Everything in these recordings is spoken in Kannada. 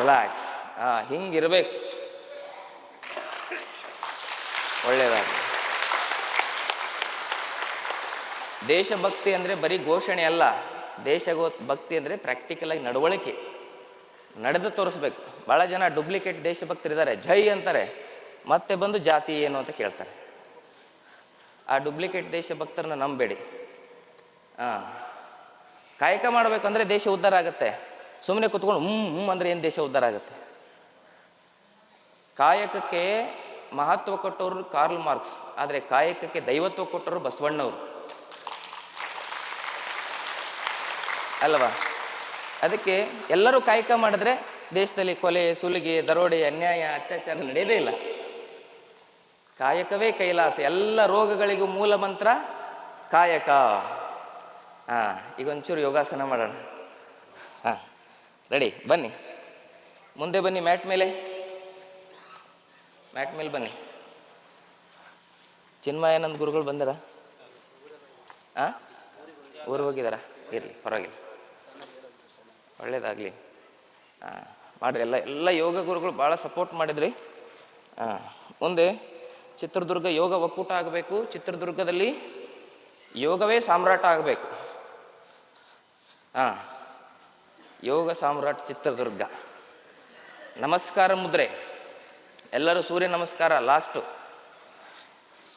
ರಿಲ್ಯಾಕ್ಸ್ ಹಾಂ ಹಿಂಗಿರ್ಬೇಕು. ಒಳ್ಳೆಯದಾಗಿ ದೇಶಭಕ್ತಿ ಅಂದರೆ ಬರೀ ಘೋಷಣೆ ಅಲ್ಲ. ದೇಶ ಭಕ್ತಿ ಅಂದರೆ ಪ್ರಾಕ್ಟಿಕಲ್ ಆಗಿ ನಡವಳಿಕೆ. ನಡೆದು ತೋರಿಸ್ಬೇಕು. ಭಾಳ ಜನ ಡೂಪ್ಲಿಕೇಟ್ ದೇಶಭಕ್ತರಿದ್ದಾರೆ. ಜೈ ಅಂತಾರೆ. ಮತ್ತೆ ಬಂದು ಜಾತಿ ಏನು ಅಂತ ಕೇಳ್ತಾರೆ. ಆ ಡೂಪ್ಲಿಕೇಟ್ ದೇಶಭಕ್ತರನ್ನ ನಂಬೇಡಿ. ಹಾಂ ಕಾಯಕ ಮಾಡಬೇಕು ಅಂದರೆ ದೇಶ ಉದ್ಧಾರ ಆಗುತ್ತೆ. ಸುಮ್ಮನೆ ಕುತ್ಕೊಂಡು ಹ್ಞೂ ಹ್ಞೂ ಅಂದರೆ ಏನು ದೇಶ ಉದ್ಧಾರ ಆಗುತ್ತೆ? ಕಾಯಕಕ್ಕೆ ಮಹತ್ವ ಕೊಟ್ಟವರು ಕಾರ್ಲ್ ಮಾರ್ಕ್ಸ್ ಆದರೆ ಕಾಯಕಕ್ಕೆ ದೈವತ್ವ ಕೊಟ್ಟವರು ಬಸವಣ್ಣವರು. ಅಲ್ವಾ? ಅದಕ್ಕೆ ಎಲ್ಲರೂ ಕಾಯಕ ಮಾಡಿದ್ರೆ ದೇಶದಲ್ಲಿ ಕೊಲೆ, ಸುಲಿಗೆ, ದರೋಡೆ, ಅನ್ಯಾಯ, ಅತ್ಯಾಚಾರ ನಡೆಯದೇ ಇಲ್ಲ. ಕಾಯಕವೇ ಕೈಲಾಸ, ಎಲ್ಲ ರೋಗಗಳಿಗೂ ಮೂಲ ಮಂತ್ರ ಕಾಯಕ. ಹಾಂ, ಈಗ ಒಂಚೂರು ಯೋಗಾಸನ ಮಾಡೋಣ. ಹಾಂ. ರೆಡಿ, ಬನ್ನಿ. ಮುಂದೆ ಬನ್ನಿ ಮ್ಯಾಟ್ ಮೇಲೆ. ಮ್ಯಾಟ್ ಮೇಲೆ ಬನ್ನಿ. ಚಿನ್ಮಯಾನಂದ ಗುರುಗಳು ಬಂದಾರ? ಹಾಂ ಊರು ಹೋಗಿದಾರ? ಇರಲಿ, ಪರವಾಗಿಲ್ಲ. ಒಳ್ಳೇದಾಗಲಿ. ಹಾಂ ಮಾಡಿರಿ, ಎಲ್ಲ ಎಲ್ಲ ಯೋಗ ಗುರುಗಳು ಭಾಳ ಸಪೋರ್ಟ್ ಮಾಡಿದ್ರಿ. ಹಾಂ ಮುಂದೆ ಚಿತ್ರದುರ್ಗ ಯೋಗ ಒಕ್ಕೂಟ ಆಗಬೇಕು. ಚಿತ್ರದುರ್ಗದಲ್ಲಿ ಯೋಗವೇ ಸಾಮ್ರಾಟ ಆಗಬೇಕು. ಹಾಂ ಯೋಗ ಸಾಮ್ರಾಟ್ ಚಿತ್ರದುರ್ಗ. ನಮಸ್ಕಾರ ಮುದ್ರೆ. ಎಲ್ಲರೂ ಸೂರ್ಯ ನಮಸ್ಕಾರ ಲಾಸ್ಟು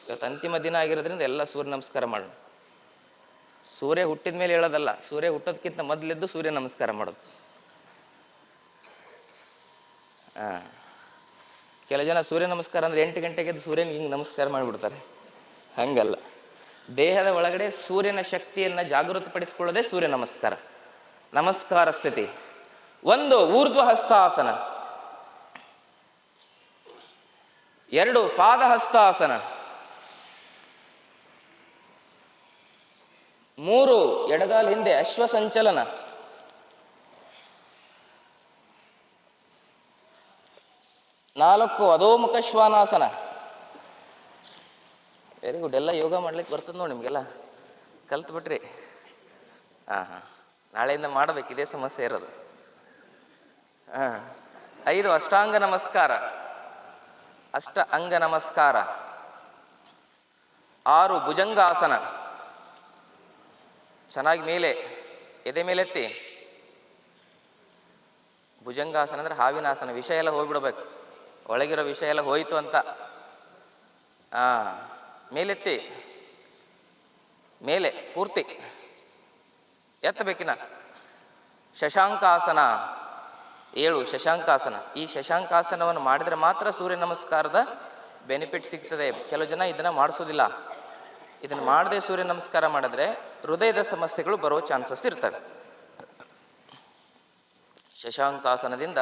ಇವತ್ತು ಅಂತಿಮ ದಿನ ಆಗಿರೋದ್ರಿಂದ ಎಲ್ಲ ಸೂರ್ಯ ನಮಸ್ಕಾರ ಮಾಡೋಣ. ಸೂರ್ಯ ಹುಟ್ಟಿದ ಮೇಲೆ ಹೇಳೋದಲ್ಲ, ಸೂರ್ಯ ಹುಟ್ಟೋದಕ್ಕಿಂತ ಮೊದಲೆದ್ದು ಸೂರ್ಯ ನಮಸ್ಕಾರ ಮಾಡೋದು. ಹಾಂ. ಕೆಲವು ಜನ ಸೂರ್ಯ ನಮಸ್ಕಾರ ಅಂದರೆ ಎಂಟು ಗಂಟೆಗೆ ಸೂರ್ಯನಿಗೆ ಹಿಂಗೆ ನಮಸ್ಕಾರ ಮಾಡಿಬಿಡ್ತಾರೆ. ಹಂಗಲ್ಲ. ದೇಹದ ಒಳಗಡೆ ಸೂರ್ಯನ ಶಕ್ತಿಯನ್ನು ಜಾಗೃತಪಡಿಸ್ಕೊಳ್ಳೋದೇ ಸೂರ್ಯ ನಮಸ್ಕಾರ. ನಮಸ್ಕಾರ ಸ್ಥಿತಿ. ಒಂದು ಊರ್ಧ್ವ ಹಸ್ತಾಸನ ಎರಡು ಪಾದ ಹಸ್ತಾಸನ ಮೂರು ಎಡಗಾಲ ಹಿಂದೆ ಅಶ್ವ ಸಂಚಲನ ನಾಲ್ಕು ಅಧೋಮುಖ ಶ್ವಾನಾಸನ. ವೆರಿ ಗುಡ್ ಎಲ್ಲ ಯೋಗ ಮಾಡ್ಲಿಕ್ಕೆ ಬರ್ತದೆ ನೋಡಿ ನಿಮಗೆಲ್ಲ. ಕಲ್ತ್ಬಿಟ್ರಿ. ಹಾಂ ಹಾಂ ನಾಳೆಯಿಂದ ಮಾಡಬೇಕು ಇದೇ ಸಮಸ್ಯೆ ಇರೋದು. ಹಾಂ ಐದು ಅಷ್ಟಾಂಗ ನಮಸ್ಕಾರ. ಅಷ್ಟ ಅಂಗ ನಮಸ್ಕಾರ. ಆರು ಭುಜಂಗಾಸನ. ಚೆನ್ನಾಗಿ ಮೇಲೆ ಎದೆ ಮೇಲೆತ್ತಿ. ಭುಜಂಗಾಸನ ಅಂದ್ರೆ ಹಾವಿನ ಆಸನ ವಿಷಯ ಎಲ್ಲ ಹೋಗ್ಬಿಡ್ಬೇಕು. ಒಳಗಿರೋ ವಿಷಯ ಎಲ್ಲ ಹೋಯ್ತು ಅಂತ. ಆ ಮೇಲೆತ್ತಿ. ಮೇಲೆ ಪೂರ್ತಿ. ಎತ್ತಬೇಕಿನ ಶಶಾಂಕಾಸನ. ಏಳು, ಶಶಾಂಕಾಸನ. ಈ ಶಶಾಂಕಾಸನವನ್ನು ಮಾಡಿದರೆ ಮಾತ್ರ ಸೂರ್ಯ ನಮಸ್ಕಾರದ ಬೆನಿಫಿಟ್ ಸಿಗ್ತದೆ. ಕೆಲವು ಜನ ಇದನ್ನು ಮಾಡಿಸೋದಿಲ್ಲ. ಇದನ್ನು ಮಾಡದೆ ಸೂರ್ಯ ನಮಸ್ಕಾರ ಮಾಡಿದ್ರೆ ಹೃದಯದ ಸಮಸ್ಯೆಗಳು ಬರೋ ಚಾನ್ಸಸ್ ಇರ್ತವೆ. ಶಶಾಂಕಾಸನದಿಂದ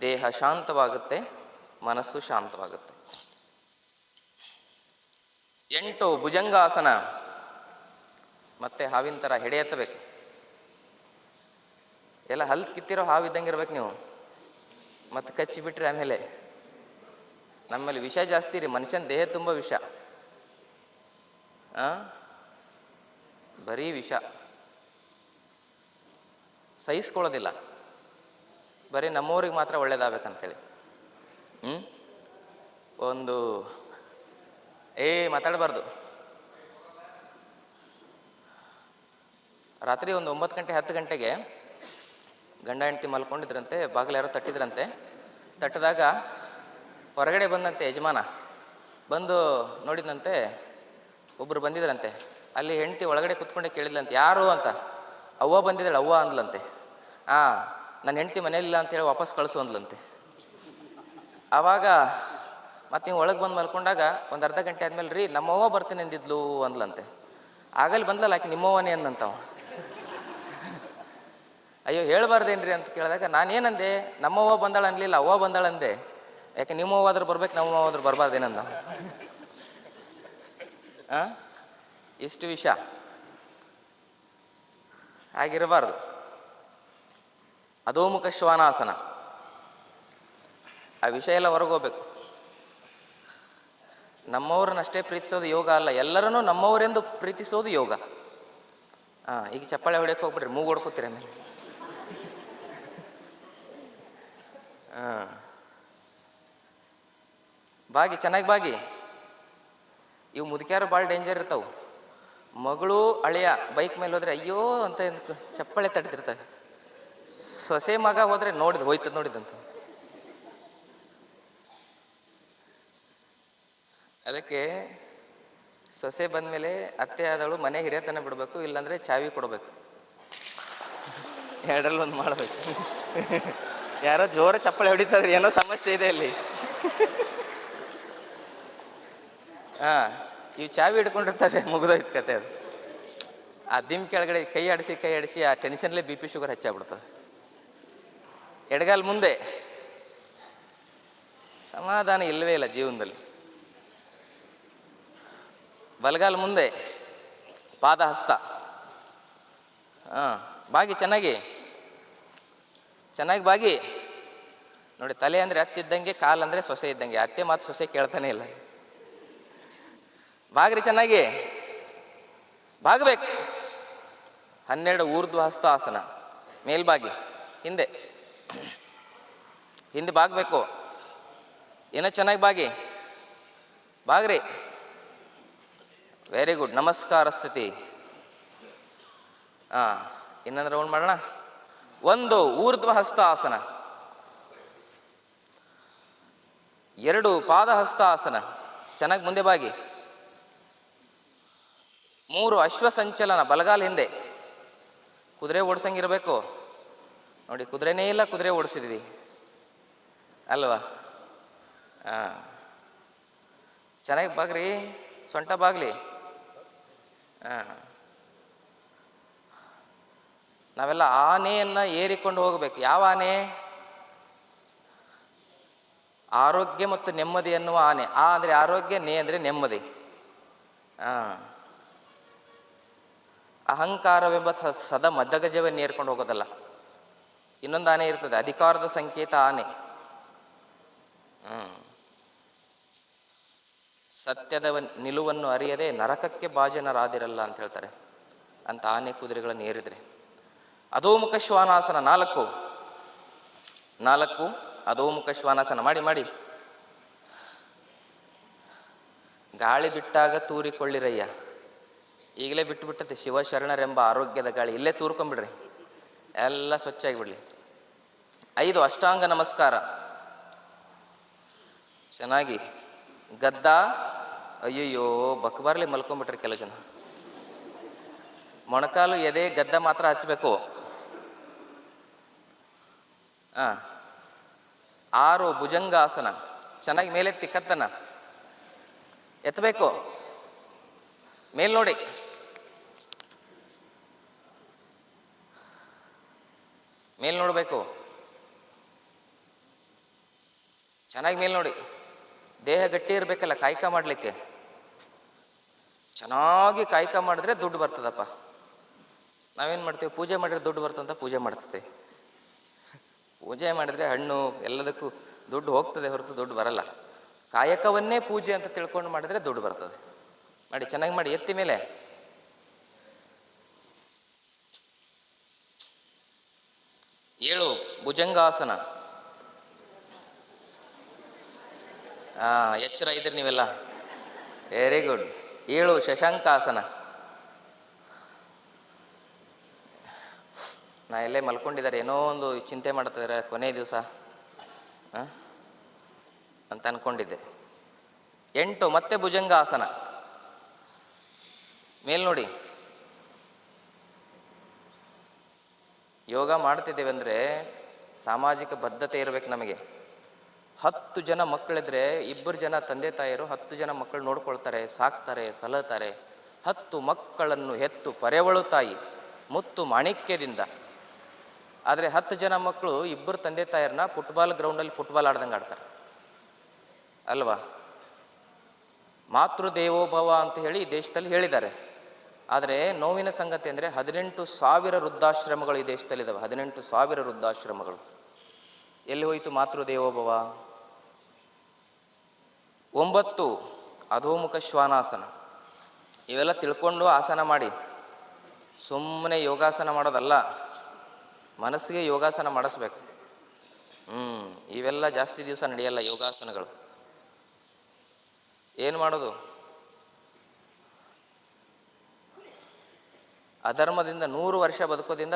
ದೇಹ ಶಾಂತವಾಗುತ್ತೆ, ಮನಸ್ಸು ಶಾಂತವಾಗುತ್ತೆ. ಎಂಟು, ಭುಜಂಗಾಸನ. ಮತ್ತೆ ಹಾವಿನ ಥರ ಹೆಡೆ ಎತ್ತಬೇಕು. ಎಲ್ಲ ಹಲ್ಲು ಕಿತ್ತಿರೋ ಹಾವು ಇದ್ದಂಗೆ ಇರ್ಬೇಕು ನೀವು. ಮತ್ತೆ ಕಚ್ಚಿ ಬಿಟ್ರಿ ಆಮೇಲೆ. ನಮ್ಮಲ್ಲಿ ವಿಷ ಜಾಸ್ತಿ ರೀ, ಮನುಷ್ಯನ ದೇಹ ತುಂಬ ವಿಷ? ಬರೀ ವಿಷ. ಸಹಿಸ್ಕೊಳ್ಳೋದಿಲ್ಲ. ಬರೀ ನಮ್ಮವ್ರಿಗೆ ಮಾತ್ರ ಒಳ್ಳೇದಾಗಬೇಕಂತೇಳಿ. ಹ್ಞೂ ಒಂದು, ಏ, ಮಾತಾಡಬಾರ್ದು. ರಾತ್ರಿ ಒಂದು ಒಂಬತ್ತು ಗಂಟೆ, ಹತ್ತು ಗಂಟೆಗೆ ಗಂಡ ಹೆಂಡತಿ ಮಲ್ಕೊಂಡಿದ್ರಂತೆ, ಬಾಗಿಲು ಯಾರೋ ತಟ್ಟಿದ್ರಂತೆ. ತಟ್ಟಿದಾಗ ಹೊರಗಡೆ ಬಂದಂತೆ ಯಜಮಾನ, ಬಂದು ನೋಡಿದಂತೆ ಒಬ್ಬರು ಬಂದಿದ್ರಂತೆ. ಅಲ್ಲಿ ಹೆಂಡತಿ ಒಳಗಡೆ ಕುತ್ಕೊಂಡೆ ಕೇಳಿದ್ಲಂತೆ, ಯಾರು ಅಂತ? ಅವ್ವ ಬಂದಿದ್ದಾಳೆ, ಅವ್ವ ಅಂದ್ಲಂತೆ. ಹಾಂ ನನ್ನ ಹೆಂಡತಿ ಮನೇಲಿಲ್ಲ ಅಂತೇಳಿ ವಾಪಸ್ ಕಳಿಸು ಅಂದ್ಲಂತೆ. ಆವಾಗ ಮತ್ತೆ ನೀವು ಒಳಗೆ ಬಂದು ಮಲ್ಕೊಂಡಾಗ ಒಂದು ಅರ್ಧ ಗಂಟೆ ಆದಮೇಲೆ, ರೀ, ನಮ್ಮವ್ವ ಬರ್ತೀನಿ ಅಂದಿದ್ಲು ಅಂದ್ಲಂತೆ. ಆಗಲ್ಲಿ ಬಂದ್ಲಲ್ಲ ಆಕೆ, ನಿಮ್ಮವ್ವನೇ ಅಂದಂತವ ಅಯ್ಯೋ ಹೇಳ್ಬಾರ್ದೇನ್ರಿ ಅಂತ ಕೇಳಿದಾಗ, ನಾನೇನಂದೆ? ನಮ್ಮವ್ವ ಬಂದಾಳ ಅನ್ಲಿಲ್ಲ, ಅವ್ವ ಬಂದಾಳ ಅಂದೆ. ಯಾಕೆ ನಿಮ್ಮವ್ವ ಆದ್ರೂ ಬರ್ಬೇಕು ನಮ್ಮವ್ವ ಆದ್ರೂ ಬರಬಾರ್ದೇನಂದ? ಆ? ಇಷ್ಟು ವಿಷ. ಹಾಗಿರಬಾರ್ದು. ಅಧೋಮುಖ ಶ್ವಾನಾಸನ. ಆ ವಿಷಯ ಎಲ್ಲ ಹೊರಗೆ ಹೋಗ್ಬೇಕು ನಮ್ಮವ್ರನ್ನಷ್ಟೇ ಪ್ರೀತಿಸೋದು ಯೋಗ ಅಲ್ಲ, ಎಲ್ಲರನ್ನೂ ನಮ್ಮವರೆಂದು ಪ್ರೀತಿಸೋದು ಯೋಗ. ಹಾಂ ಈಗ ಚಪ್ಪಾಳೆ ಹೊಡೆಯಕ್ಕೆ ಹೋಗ್ಬಿಡ್ರಿ, ಮೂಗು ಹೊಡ್ಕೋತೀರಿ ಆಮೇಲೆ. ಹಾಂ. ಬಾಗಿ, ಚೆನ್ನಾಗಿ ಬಾಗಿ. ಇವು ಮುದುಕ್ಯಾರು ಭಾಳ ಡೇಂಜರ್ ಇರ್ತಾವೆ. ಮಗಳು ಅಳಿಯ, ಬೈಕ್ ಮೇಲೆ ಹೋದ್ರೆ ಅಯ್ಯೋ ಅಂತ ಚಪ್ಪಳೆ ತಟ್ಟಿರ್ತಾರೆ ಸೊಸೆ ಮಗ ಹೋದ್ರೆ ನೋಡಿದ್, ಹೋಯ್ತದ ನೋಡಿದಂತ. ಅದಕ್ಕೆ ಸೊಸೆ ಬಂದಮೇಲೆ ಅತ್ತೆ ಆದವಳು ಮನೆ ಹಿರಿಯತನ ಬಿಡಬೇಕು, ಇಲ್ಲಾಂದ್ರೆ ಚಾವಿ ಕೊಡಬೇಕು. ಎರಡಲ್ಲೊಂದು ಮಾಡಬೇಕು. ಯಾರೋ ಜೋರ ಚಪ್ಪಳೆ ಹೊಡಿತಾರೆ, ಏನೋ ಸಮಸ್ಯೆ ಇದೆ ಅಲ್ಲಿ. ಹಾ, ಇವು ಚಾವಿ ಹಿಡ್ಕೊಂಡಿರ್ತದೆ, ಮುಗಿದೋಯ್ತು ಕತೆ ಅದು. ಆ ದಿಮ್ ಕೆಳಗಡೆ ಕೈ ಆಡಿಸಿ ಕೈ ಆಡಿಸಿ, ಆ ಟೆನ್ಷನ್ಲೇ ಬಿ ಪಿ ಶುಗರ್ ಹೆಚ್ಚಾಗ್ಬಿಡ್ತದೆ. ಎಡಗಾಲ್ ಮುಂದೆ. ಸಮಾಧಾನ ಇಲ್ಲವೇ ಇಲ್ಲ ಜೀವನದಲ್ಲಿ. ಬಲಗಾಲ್ ಮುಂದೆ. ಪಾದ ಹಸ್ತ ಹಾಂ, ಬಾಗಿ ಚೆನ್ನಾಗಿ. ಚೆನ್ನಾಗಿ ಬಾಗಿ. ನೋಡಿ, ತಲೆ ಅಂದರೆ ಅತ್ತಿದ್ದಂಗೆ ಕಾಲು ಅಂದರೆ ಸೊಸೆ ಇದ್ದಂಗೆ. ಅತ್ತೆ ಮಾತು ಸೊಸೆ ಕೇಳ್ತಾನೆ ಇಲ್ಲ. ಬಾಗ್ರಿ ಚೆನ್ನಾಗಿ. ಬಾಗಬೇಕು. ಹನ್ನೆರಡು ಊರ್ಧ್ವ ಹಸ್ತ ಆಸನ. ಮೇಲ್ಬಾಗಿ. ಹಿಂದೆ. ಹಿಂದೆ ಬಾಗಬೇಕು. ಏನೋ ಚೆನ್ನಾಗಿ ಬಾಗಿ. ಬಾಗ್ರಿ. ವೆರಿ ಗುಡ್ ನಮಸ್ಕಾರ ಸ್ಥಿತಿ. ಹಾಂ ಇನ್ನೊಂದು ರೌಂಡ್ ಮಾಡೋಣ? ಒಂದು ಊರ್ಧ್ವ ಹಸ್ತ ಆಸನ ಎರಡು ಪಾದ ಹಸ್ತ ಆಸನ ಚೆನ್ನಾಗಿ ಮುಂದೆ ಬಾಗಿ. ಮೂರು ಅಶ್ವ ಸಂಚಲನ ಬಲಗಾಲ ಹಿಂದೆ. ಕುದುರೆ ಓಡಿಸಂಗಿರಬೇಕು. ನೋಡಿ, ಕುದುರೆನೇ ಇಲ್ಲ, ಕುದುರೆ ಓಡಿಸಿದ್ವಿ. ಅಲ್ವಾ? ಹಾಂ ಚೆನ್ನಾಗಿ ಬಾಗ್ರಿ, ಸೊಂಟ ಬಾಗ್ಲಿ. ಹಾಂ ನಾವೆಲ್ಲ ಆನೆಯನ್ನು ಏರಿಕೊಂಡು ಹೋಗಬೇಕು. ಯಾವ ಆನೆ? ಆರೋಗ್ಯ ಮತ್ತು ನೆಮ್ಮದಿ ಎನ್ನುವ ಆನೆ. ಆ ಅಂದರೆ ಆರೋಗ್ಯ, ನೇ ಅಂದರೆ ನೆಮ್ಮದಿ. ಹಾಂ ಅಹಂಕಾರವೆಂಬ ಸದಾ ಮದ್ದಗಜವನ್ನು ಏರ್ಕೊಂಡು ಹೋಗೋದಲ್ಲ. ಇನ್ನೊಂದು ಆನೆ ಇರ್ತದೆ, ಅಧಿಕಾರದ ಸಂಕೇತ ಆನೆ. ಸತ್ಯದ ನಿಲುವನ್ನು ಅರಿಯದೆ ನರಕಕ್ಕೆ ಬಾಜನರಾದಿರಲ್ಲ ಅಂತ ಹೇಳ್ತಾರೆ. ಅಂತ ಆನೆ ಕುದುರೆಗಳನ್ನು ಏರಿದ್ರೆ. ಅಧೋಮುಖ ಶ್ವಾನಾಸನ ನಾಲ್ಕು. ನಾಲ್ಕು, ಅಧೋಮುಖ ಶ್ವಾನಾಸನ. ಮಾಡಿ ಮಾಡಿ. ಗಾಳಿ ಬಿಟ್ಟಾಗ ತೂರಿಕೊಳ್ಳಿರಯ್ಯ. ಈಗಲೇ ಬಿಟ್ಟು ಬಿಟ್ಟತೆ ಶಿವಶರಣರೆಂಬ ಆರೋಗ್ಯದ ಗಾಳಿ. ಇಲ್ಲೇ ತೂರ್ಕೊಂಬಿಡ್ರಿ ಎಲ್ಲ ಸ್ವಚ್ಛ ಆಗಿಬಿಡ್ಲಿ ಐದು, ಅಷ್ಟಾಂಗ ನಮಸ್ಕಾರ. ಚೆನ್ನಾಗಿ. ಗದ್ದ. ಅಯ್ಯಯ್ಯೋ, ಬಕ್ಬಾರ್ಲಿ ಮಲ್ಕೊಂಬಿಟ್ರಿ ಕೆಲವು ಜನ. ಮೊಣಕಾಲು ಎದೆ ಗದ್ದ ಮಾತ್ರ ಹಚ್ಚಬೇಕು ಆ, ಆರು ಭುಜಂಗಾಸನ. ಚೆನ್ನಾಗಿ ಮೇಲೆತ್ತಿ ಕತ್ತನ ಎತ್ತಬೇಕು. ಮೇಲ್ ನೋಡಿ. ಮೇಲ್ ನೋಡಬೇಕು. ಚೆನ್ನಾಗಿ ಮೇಲ್ ನೋಡಿ. ದೇಹ ಗಟ್ಟಿ ಇರಬೇಕಲ್ಲ, ಕಾಯ್ಕ ಮಾಡಲಿಕ್ಕೆ. ಚೆನ್ನಾಗಿ ಕಾಯ್ಕ ಮಾಡಿದ್ರೆ ದುಡ್ಡು ಬರ್ತದಪ್ಪ. ನಾವೇನು ಮಾಡ್ತೀವಿ? ಪೂಜೆ ಮಾಡಿದ್ರೆ ದುಡ್ಡು ಬರ್ತಂತ ಪೂಜೆ ಮಾಡಿಸ್ತೇವೆ. ಪೂಜೆ ಮಾಡಿದ್ರೆ ಹಣ್ಣು ಎಲ್ಲದಕ್ಕೂ ದುಡ್ಡು ಹೋಗ್ತದೆ ಹೊರತು ದುಡ್ಡು ಬರಲ್ಲ. ಕಾಯಕವನ್ನೇ ಪೂಜೆ ಅಂತ ತಿಳ್ಕೊಂಡು ಮಾಡಿದ್ರೆ ದುಡ್ಡು ಬರ್ತದೆ. ಮಾಡಿ, ಚೆನ್ನಾಗಿ ಮಾಡಿ, ಎತ್ತಿ ಮೇಲೆ. ಏಳು, ಭುಜಂಗಾಸನ. ಎಚ್ಚರ ಇದ್ರಿ ನೀವೆಲ್ಲ. ವೆರಿ ಗುಡ್ ಏಳು, ಶಶಾಂಕಾಸನ. ನಾ ಎಲ್ಲೇ ಮಲ್ಕೊಂಡಿದ್ದಾರೆ, ಏನೋ ಒಂದು ಚಿಂತೆ ಮಾಡ್ತಿದ್ದಾರೆ ಕೊನೆ ದಿವಸ. ಅಂತ ಅನ್ಕೊಂಡಿದ್ದೆ. ಎಂಟು, ಮತ್ತೆ ಭುಜಂಗಾಸನ. ಮೇಲ್ ನೋಡಿ. ಯೋಗ ಮಾಡ್ತಿದ್ದೇವೆ ಅಂದರೆ ಸಾಮಾಜಿಕ ಬದ್ಧತೆ ಇರಬೇಕು ನಮಗೆ. ಹತ್ತು ಜನ ಮಕ್ಕಳಿದ್ರೆ ಇಬ್ಬರು ಜನ ತಂದೆ ತಾಯಿಯರು ಹತ್ತು ಜನ ಮಕ್ಕಳು ನೋಡ್ಕೊಳ್ತಾರೆ, ಸಾಕ್ತಾರೆ, ಸಲತಾರೆ. ಹತ್ತು ಮಕ್ಕಳನ್ನು ಹೆತ್ತು, ಪರೆವಳು ತಾಯಿ, ಮುತ್ತು ಮಾಣಿಕ್ಯದಿಂದ. ಆದರೆ ಹತ್ತು ಜನ ಮಕ್ಕಳು ಇಬ್ಬರು ತಂದೆ ತಾಯರನ್ನ ಫುಟ್ಬಾಲ್ ಗ್ರೌಂಡಲ್ಲಿ ಫುಟ್ಬಾಲ್ ಆಡ್ದಂಗೆ ಆಡ್ತಾರೆ. ಅಲ್ವಾ? ಮಾತೃ ದೇವೋಭವ ಅಂತ ಹೇಳಿ ದೇಶದಲ್ಲಿ ಹೇಳಿದ್ದಾರೆ. ಆದರೆ ನೋವಿನ ಸಂಗತಿ ಅಂದರೆ ಹದಿನೆಂಟು ಸಾವಿರ ವೃದ್ಧಾಶ್ರಮಗಳು ಈ ದೇಶದಲ್ಲಿದ್ದಾವೆ ಹದಿನೆಂಟು ಸಾವಿರ ವೃದ್ಧಾಶ್ರಮಗಳು. ಎಲ್ಲಿ ಹೋಯಿತು ಮಾತೃ ದೇವೋಭವ ಒಂಬತ್ತು ಅಧೋಮುಖ ಶ್ವಾನಾಸನ. ಇವೆಲ್ಲ ತಿಳ್ಕೊಂಡು ಆಸನ ಮಾಡಿ. ಸುಮ್ಮನೆ ಯೋಗಾಸನ ಮಾಡೋದಲ್ಲ. ಮನಸ್ಸಿಗೆ ಯೋಗಾಸನ ಮಾಡಿಸ್ಬೇಕು. ಹ್ಞೂ ಇವೆಲ್ಲ ಜಾಸ್ತಿ ದಿವಸ ನಡೆಯಲ್ಲ ಯೋಗಾಸನಗಳು. ಏನು ಮಾಡೋದು? ಅಧರ್ಮದಿಂದ ನೂರು ವರ್ಷ ಬದುಕೋದಿಂದ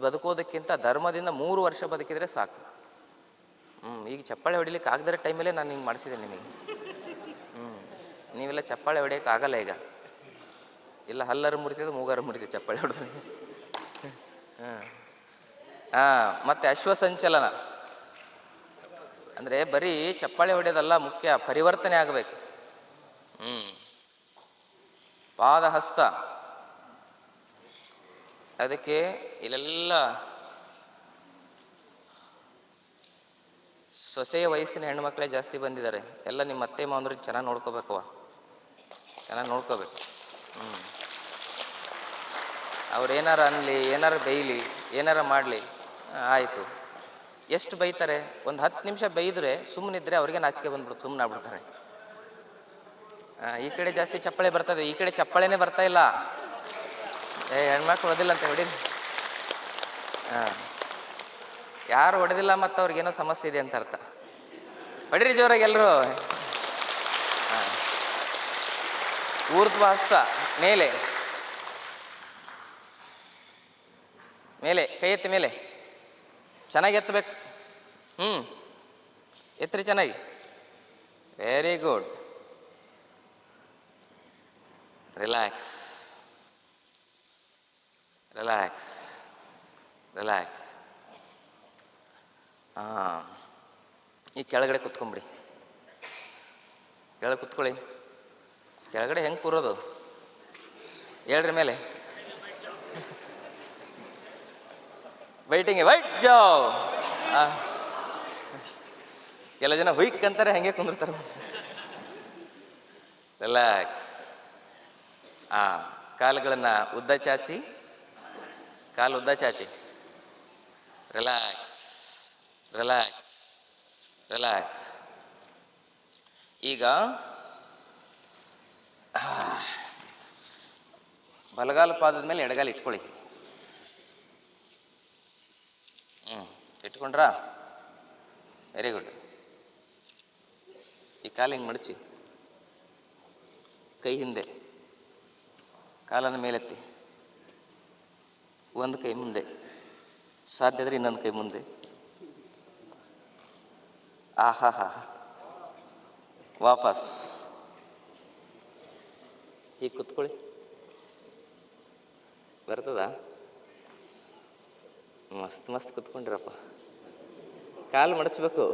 ಬದುಕೋದಕ್ಕಿಂತ ಧರ್ಮದಿಂದ ಮೂರು ವರ್ಷ ಬದುಕಿದ್ರೆ ಸಾಕು. ಹ್ಞೂ ಈಗ ಚಪ್ಪಾಳೆ ಹೊಡಿಲಿಕ್ಕೆ ಆಗದಿರೋ ಟೈಮಲ್ಲೇ ನಾನು ಹಿಂಗೆ ಮಾಡಿಸಿದೆ ನಿಮಗೆ. ಹ್ಞೂ ನೀವೆಲ್ಲ ಚಪ್ಪಾಳೆ ಹೊಡೆಯೋಕ್ಕಾಗಲ್ಲ ಈಗ. ಇಲ್ಲ, ಹಲ್ಲರು ಮುರಿತಿದ್ದು ಮೂಗರು ಮುರಿತಿದ್ದು ಚಪ್ಪಾಳೆ ಹೊಡೆದ್ರೆ ಹಾಂ ಮತ್ತು ಅಶ್ವಸಂಚಲನ ಅಂದರೆ ಬರೀ ಚಪ್ಪಾಳೆ ಹೊಡೆಯೋದಲ್ಲ ಮುಖ್ಯ, ಪರಿವರ್ತನೆ ಆಗಬೇಕು. ಹ್ಞೂ ಪಾದಹಸ್ತ. ಅದಕ್ಕೆ ಇಲ್ಲೆಲ್ಲ ಸೊಸೆಯ ವಯಸ್ಸಿನ ಹೆಣ್ಮಕ್ಳೇ ಜಾಸ್ತಿ ಬಂದಿದ್ದಾರೆ. ಎಲ್ಲ ನಿಮ್ಮ ಅತ್ತೆ ಮಾವಂದ್ರಿಗೆ ಚೆನ್ನಾಗಿ ನೋಡ್ಕೋಬೇಕವ ಚೆನ್ನಾಗಿ ನೋಡ್ಕೋಬೇಕು. ಹ್ಞೂ ಅವ್ರು ಏನಾರ ಅನ್ನಲಿ ಏನಾರ ಬೇಯಲಿ, ಏನಾರ ಮಾಡಲಿ. ಆಯಿತು. ಎಷ್ಟು ಬೈತಾರೆ? ಒಂದು ಹತ್ತು ನಿಮಿಷ ಬೈದರೆ ಸುಮ್ಮನಿದ್ರೆ ಅವ್ರಿಗೆ ನಾಚಿಕೆ ಬಂದ್ಬಿಡ್ತು ಸುಮ್ಮನೆ ಆಗ್ಬಿಡ್ತಾರೆ ಈ ಕಡೆ ಜಾಸ್ತಿ ಚಪ್ಪಳೆ ಬರ್ತದೆ, ಈ ಕಡೆ ಚಪ್ಪಳೆನೇ ಬರ್ತಾ ಇಲ್ಲ. ಏ, ಹೆಣ್ಮಕ್ಳು ಓದಿಲ್ಲ ಅಂತ ಹೊಡಿ ಹಾಂ ಯಾರು ಹೊಡೆದಿಲ್ಲ ಮತ್ತು ಅವ್ರಿಗೇನೋ ಸಮಸ್ಯೆ ಇದೆ ಅಂತ ಅರ್ಥ. ಹೊಡಿರಿ ಜೋರಾಗಿ ಎಲ್ಲರೂ ಹಾಂ ಮೇಲೆ. ಮೇಲೆ ಕೈ ಎತ್ತಿ ಮೇಲೆ. ಚೆನ್ನಾಗಿ ಎತ್ತಬೇಕು. ಹ್ಞೂ ಎತ್ತರಿ ಚೆನ್ನಾಗಿ. Very good relax relax relax ಹಾಂ. ಈ ಕೆಳಗಡೆ ಕುತ್ಕೊಂಬಿಡಿ. ಕೆಳಗೆ ಕುತ್ಕೊಳ್ಳಿ. ಕೆಳಗಡೆ ಹೆಂಗೆ ಕೂರೋದು? ಹೇಳ್ರಿ ಮೇಲೆ. ವೈಟಿಂಗ್ ವೈಟ್ ಜಾವ್ ಕೆಲ ಜನ ಹುಯ್ಕ್ ಅಂತಾರೆ, ಹಂಗೆ ಕುಂದಿರ್ತಾರೆ. ರಿಲ್ಯಾಕ್ಸ್ ಆ, ಕಾಲುಗಳನ್ನ ಉದ್ದ ಚಾಚಿ. ಕಾಲು ಉದ್ದ ಚಾಚಿ. ರಿಲ್ಯಾಕ್ಸ್ ರಿಲ್ಯಾಕ್ಸ್ ರಿಲ್ಯಾಕ್ಸ್ ಈಗ ಬಲಗಾಲ ಪಾದದ ಮೇಲೆ ಎಡಗಾಲ ಇಟ್ಕೊಳ್ಳಿ. ಇಟ್ಕೊಂಡ್ರಾ? ವೆರಿ ಗುಡ್ ಈ ಕಾಲು ಹಿಂಗೆ ಮಡಚಿ. ಕೈ ಹಿಂದೆ. ಕಾಲನ್ನು ಮೇಲೆತ್ತಿ. ಒಂದು ಕೈ ಮುಂದೆ. ಸಾಧ್ಯ ಆದರೆ ಇನ್ನೊಂದು ಕೈ ಮುಂದೆ. ಆಹಾ ಹಾ ವಾಪಸ್. ಈಗ ಕುತ್ಕೊಳ್ಳಿ. ಬರ್ತದ? ಮಸ್ತ್ ಮಸ್ತ್ ಕುತ್ಕೊಂಡ್ರಪ್ಪ. ಕಾಲು ಮಡಚಬೇಕು.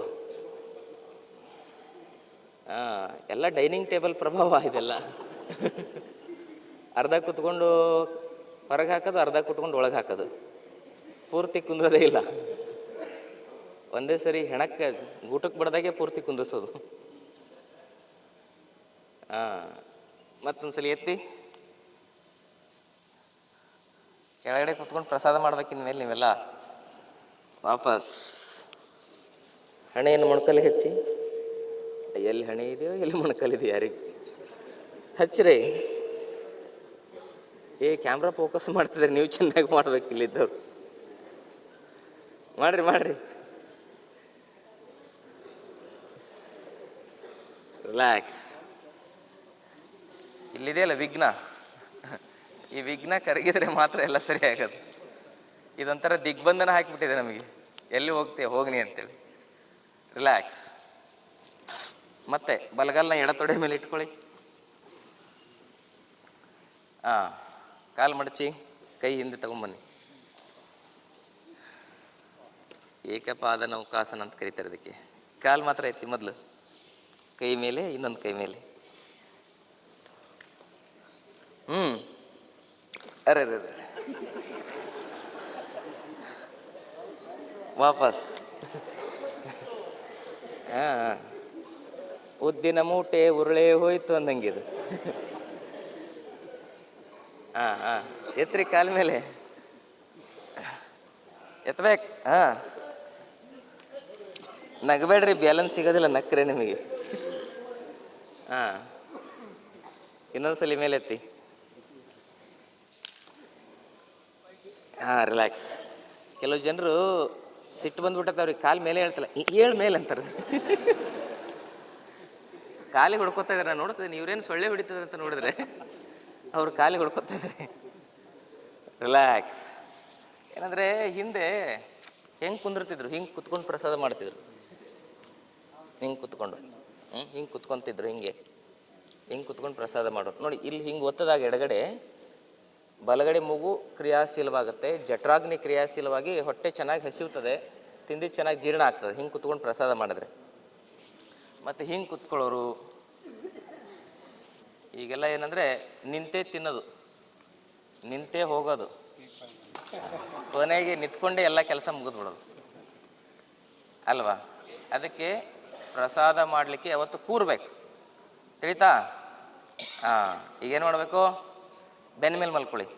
ಹಾಂ ಎಲ್ಲ ಡೈನಿಂಗ್ ಟೇಬಲ್ ಪ್ರಭಾವ ಇದೆಲ್ಲ. ಅರ್ಧ ಕುತ್ಕೊಂಡು ಹೊರಗೆ ಹಾಕೋದು, ಅರ್ಧ ಕುತ್ಕೊಂಡು ಒಳಗೆ ಹಾಕೋದು. ಪೂರ್ತಿ ಕುಂದ್ರದೇ ಇಲ್ಲ. ಒಂದೇ ಸರಿ ಹೆಣಕ್ಕೆ ಊಟಕ್ಕೆ ಬಡ್ದಾಗೆ ಪೂರ್ತಿ ಕುಂದಿಸೋದು ಹಾಂ ಮತ್ತೊಂದ್ಸಲ ಎತ್ತಿ. ಕೆಳಗಡೆ ಕುತ್ಕೊಂಡು ಪ್ರಸಾದ ಮಾಡ್ಬೇಕಿನ್ಮೇಲೆ ನೀವೆಲ್ಲ ವಾಪಸ್. ಹಣೆಯನ್ನು ಮೊಣಕಲ್ಲಿ ಹಚ್ಚಿ? ಎಲ್ಲಿ ಹಣೆ ಇದೆಯೋ ಎಲ್ಲಿ ಮೊಣಕಲ್ಲಿದೆಯೋ ಯಾರಿಗೆ? ಹಚ್ಚಿರಿ. ಏ ಕ್ಯಾಮ್ರಾ ಫೋಕಸ್ ಮಾಡ್ತಿದ್ರೆ ನೀವು ಚೆನ್ನಾಗಿ ಮಾಡ್ಬೇಕು ಇಲ್ಲಿದ್ದವ್ರು. ಮಾಡ್ರಿ ಮಾಡ್ರಿ. ರಿಲ್ಯಾಕ್ಸ್ ಇಲ್ಲಿದೆಯಲ್ಲ ವಿಘ್ನ? ಈ ವಿಘ್ನ ಕರಗಿದ್ರೆ ಮಾತ್ರ ಎಲ್ಲ ಸರಿ ಆಗೋದು. ಇದೊಂಥರ ದಿಗ್ಬಂಧನ ಹಾಕಿಬಿಟ್ಟಿದೆ ನಮಗೆ. ಎಲ್ಲಿ ಹೋಗ್ತೀಯ ಹೋಗ್ನಿ ಅಂತೇಳಿ. ರಿಲ್ಯಾಕ್ಸ್ ಮತ್ತೆ ಬಲಗಾಲನ್ನ ಎಡ ತೊಡೆ ಮೇಲೆ ಇಟ್ಕೊಳ್ಳಿ. ಹಾಂ ಕಾಲು ಮಡಚಿ, ಕೈ ಹಿಂದೆ ತಗೊಂಬನ್ನಿ. ಏಕಪಾದ ನೌಕಾಸನ ಅಂತ ಕರಿತಾರೆ ಅದಕ್ಕೆ. ಕಾಲು ಮಾತ್ರ ಐತಿ ಮೊದಲು. ಕೈ ಮೇಲೆ, ಇನ್ನೊಂದು ಕೈ ಮೇಲೆ. ಅರೆ ಅರೆ ಅರೆ. ವಾಪಸ್. ಹಾಂ. ಉದ್ದಿನ ಮೂಟೆ ಉರುಳೆ ಹೋಯ್ತು ಅಂದಂಗಿದು. ಹಾಂ ಹಾಂ. ಎತ್ರಿ ಕಾಲ ಮೇಲೆ. ಎತ್ತಬೇಕು ಹಾಂ. ನಗಬೇಡ್ರಿ ಬ್ಯಾಲೆನ್ಸ್ ಸಿಗೋದಿಲ್ಲ ನಕ್ರೆ ನಿಮಗೆ. ಹಾಂ. ಇನ್ನೊಂದ್ಸಲಿ ಮೇಲೆ ಎತ್ತಿ. ಹಾಂ ರಿಲ್ಯಾಕ್ಸ್ ಕೆಲವು ಜನರು ಸಿಟ್ಟು ಬಂದ್ಬಿಟ್ಟದ ಅವ್ರಿಗೆ. ಕಾಲ್ ಮೇಲೆ ಹೇಳ್ತಲ್ಲ ಏಳು ಮೇಲೆ ಅಂತಾರೆ. ಕಾಲಿಗೆ ಹೊಡ್ಕೊತಾ ಇದ್ದಾರೆ ನಾನು ನೋಡ್ತಿದ್ದೀನಿ. ಇವ್ರೇನು ಸೊಳ್ಳೆ ಹೊಡಿತದ ಅಂತ ನೋಡಿದ್ರೆ. ಅವ್ರು ಕಾಲಿಗೆ ಹೊಡ್ಕೊತಾ ಇದ್ದಾರೆ ರಿಲ್ಯಾಕ್ಸ್ ಏನಂದರೆ, ಹಿಂದೆ ಹೆಂಗೆ ಕುಂದಿರ್ತಿದ್ರು? ಹಿಂಗೆ ಕುತ್ಕೊಂಡು ಪ್ರಸಾದ ಮಾಡ್ತಿದ್ರು. ಹಿಂಗೆ ಕುತ್ಕೊಂಡು. ಹ್ಞೂ ಹಿಂಗೆ ಕುತ್ಕೊಂತಿದ್ರು ಹಿಂಗೆ. ಹಿಂಗೆ ಕುತ್ಕೊಂಡು ಪ್ರಸಾದ ಮಾಡೋರು. ನೋಡಿ, ಇಲ್ಲಿ ಹಿಂಗೆ ಒತ್ತದಾಗ ಎಡಗಡೆ ಬಲಗಡೆ ಮೂಗು ಕ್ರಿಯಾಶೀಲವಾಗುತ್ತೆ. ಜಠರಾಗ್ನಿ ಕ್ರಿಯಾಶೀಲವಾಗಿ ಹೊಟ್ಟೆ ಚೆನ್ನಾಗಿ ಹಸಿಯುತ್ತದೆ. ತಿಂದಿದ್ದು ಚೆನ್ನಾಗಿ ಜೀರ್ಣ ಆಗ್ತದೆ. ಹಿಂಗೆ ಕುತ್ಕೊಂಡು ಪ್ರಸಾದ ಮಾಡಿದ್ರೆ. ಮತ್ತು ಹಿಂಗೆ ಕುತ್ಕೊಳ್ಳೋರು? ಈಗೆಲ್ಲ ಏನಂದರೆ ನಿಂತೇ ತಿನ್ನೋದು. ನಿಂತೇ ಹೋಗೋದು. ಕೊನೆಗೆ ನಿಂತ್ಕೊಂಡೇ ಎಲ್ಲ ಕೆಲಸ ಮುಗಿದ್ಬಿಡೋದು. ಅಲ್ವಾ? ಅದಕ್ಕೆ ಪ್ರಸಾದ ಮಾಡಲಿಕ್ಕೆ ಯಾವತ್ತು ಕೂರ್ಬೇಕು. ತಿಳಿತಾ? ಹಾಂ, ಈಗೇನು ಮಾಡಬೇಕು? ಬೆನ್ನ ಮೇಲೆ ಮಲ್ಕೊಳ್ಳಿ.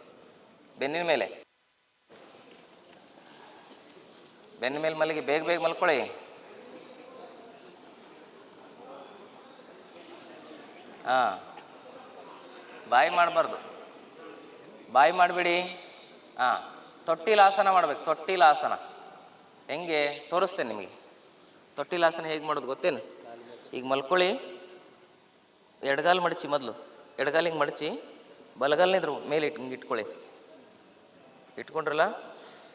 ಬೆನ್ನಿನ ಮೇಲೆ. ಬೆನ್ನ ಮೇಲೆ ಮಲಗಿ, ಬೇಗ ಬೇಗ ಮಲ್ಕೊಳ್ಳಿ. ಹಾಂ. ಬಾಯಿ ಮಾಡಬಾರ್ದು. ಬಾಯಿ ಮಾಡಬೇಡಿ. ಹಾಂ. ತೊಟ್ಟಿಲಾಸನ ಮಾಡ್ಬೇಕು, ತೊಟ್ಟಿಲಾಸನ. ಹೆಂಗೆ? ತೋರಿಸ್ತೇನೆ ನಿಮಗೆ. ತೊಟ್ಟಿಲಾಸನ ಹೇಗೆ ಮಾಡೋದು ಗೊತ್ತೇನು? ಈಗ ಮಲ್ಕೊಳ್ಳಿ. ಎಡಗಾಲು ಮಡಚಿ ಮೊದಲು. ಎಡಗಾಲಿಗೆ ಮಡಚಿ. ಬಲಗಾಲನ್ನ ಇದ್ರ, ಮೇಲೆ ಇಟ್ ಇಟ್ಕೊಳ್ಳಿ. ಇಟ್ಕೊಂಡ್ರಲ್ಲ,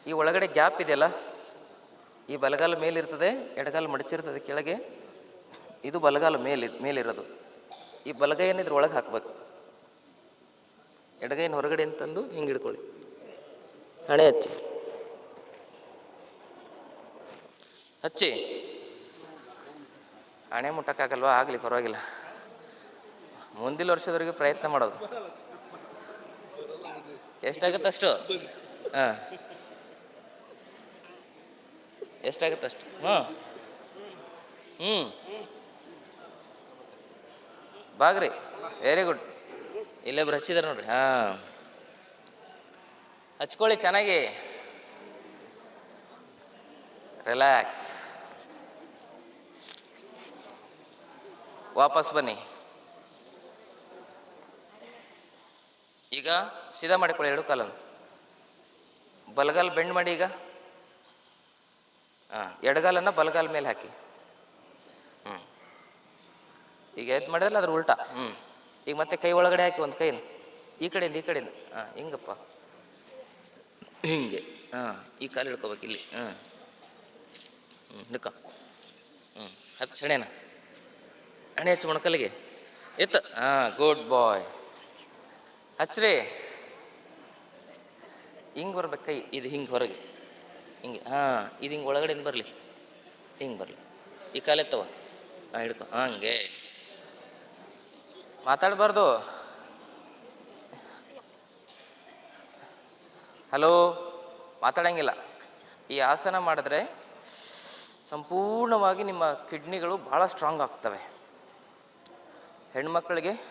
ಈ ಒಳಗಡೆ ಗ್ಯಾಪ್ ಇದೆಯಲ್ಲ, ಈ ಬಲಗಾಲ ಮೇಲಿರ್ತದೆ, ಎಡಗಾಲು ಮಡಚಿರ್ತದೆ ಕೆಳಗೆ, ಇದು ಬಲಗಾಲ ಮೇಲೆ ಮೇಲಿರೋದು. ಈ ಬಲಗೈಯನ್ನು ಇದ್ರ ಒಳಗೆ ಹಾಕಬೇಕು. ಎಡಗೈನ ಹೊರಗಡೆ ಅಂತಂದು ಹಿಂಗೆ ಹಿಡ್ಕೊಳ್ಳಿ ಹಣೆ ಹಚ್ಚಿ. ಹಚ್ಚಿ. ಹಣೆ ಮುಟ್ಟಕ್ಕಾಗಲ್ವಾ? ಆಗಲಿ, ಪರವಾಗಿಲ್ಲ. ಮುಂದಿನ ವರ್ಷದವರೆಗೆ ಪ್ರಯತ್ನ ಮಾಡೋದು. ಎಷ್ಟಾಗುತ್ತೆ ಅಷ್ಟು ಹಾಂ. ಎಷ್ಟಾಗುತ್ತೆ ಅಷ್ಟು ಹ್ಞೂ ಹ್ಞೂ ಬಾಗ್ರಿ ವೆರಿ ಗುಡ್ ಇಲ್ಲೇ ಒಬ್ರು ಹಚ್ಚಿದಾರೆ ನೋಡ್ರಿ. ಹಾಂ. ಹಚ್ಕೊಳ್ಳಿ, ಚೆನ್ನಾಗಿ. ರಿಲ್ಯಾಕ್ಸ್ ವಾಪಸ್ ಬನ್ನಿ. ಈಗ ಸೀದಾ ಮಾಡಿಕೊಳ್ಳಿ ಎರಡು ಕಾಲನ್ನು. ಬಲಗಾಲ್ ಬೆಂಡ್ ಮಾಡಿ ಈಗ. ಹಾಂ, ಎಡಗಾಲನ್ನು ಬಲಗಾಲ ಮೇಲೆ ಹಾಕಿ. ಹ್ಞೂ ಈಗ ಎದ್ದು ಮಾಡಿದ್ರಲ್ಲ ಅದ್ರ ಉಲ್ಟಾ. ಹ್ಞೂ ಈಗ ಮತ್ತೆ ಕೈ ಒಳಗಡೆ ಹಾಕಿ ಒಂದು ಕೈನ ಈ ಕಡೆಯಿಂದ ಈ ಕಡೆಯಿಂದ. ಹಾಂ, ಹಿಂಗಪ್ಪ. ಹಿಂಗೆ. ಹಾಂ, ಈ ಕಾಲು ಹಿಡ್ಕೋಬೇಕು ಇಲ್ಲಿ. ಹಾಂ. ಹ್ಞೂ ಹಿಡ್ಕೊ. ಹ್ಞೂ ಹತ್ತು ಸೆಣೆನ. ಹಣೆ ಹಚ್ಚು ಮೊಣಕಲ್ಲಿಗೆ. ಎತ್ತ. ಹಾಂ, ಗುಡ್ ಬಾಯ್. ಹಚ್ಚ್ರಿ ಹಿಂಗೆ ಬರ್ಬೇಕು ಇದು ಹಿಂಗೆ ಹೊರಗೆ. ಹಿಂಗೆ, ಹಾಂ, ಇದು ಹಿಂಗೆ ಒಳಗಡೆಯಿಂದ ಬರಲಿ. ಹಿಂಗೆ ಬರಲಿ. ಈ ಕಾಲೆತ್ತವ ಹಾಂ, ಹಿಡ್ಕೊ. ಹಂಗೆ. ಮಾತಾಡಬಾರ್ದು. ಹಲೋ, ಮಾತಾಡಂಗಿಲ್ಲ. ಈ ಆಸನ ಮಾಡಿದ್ರೆ ಸಂಪೂರ್ಣವಾಗಿ ನಿಮ್ಮ ಕಿಡ್ನಿಗಳು ಭಾಳ ಸ್ಟ್ರಾಂಗ್ ಆಗ್ತವೆ. ಹೆಣ್ಮಕ್ಳಿಗೆ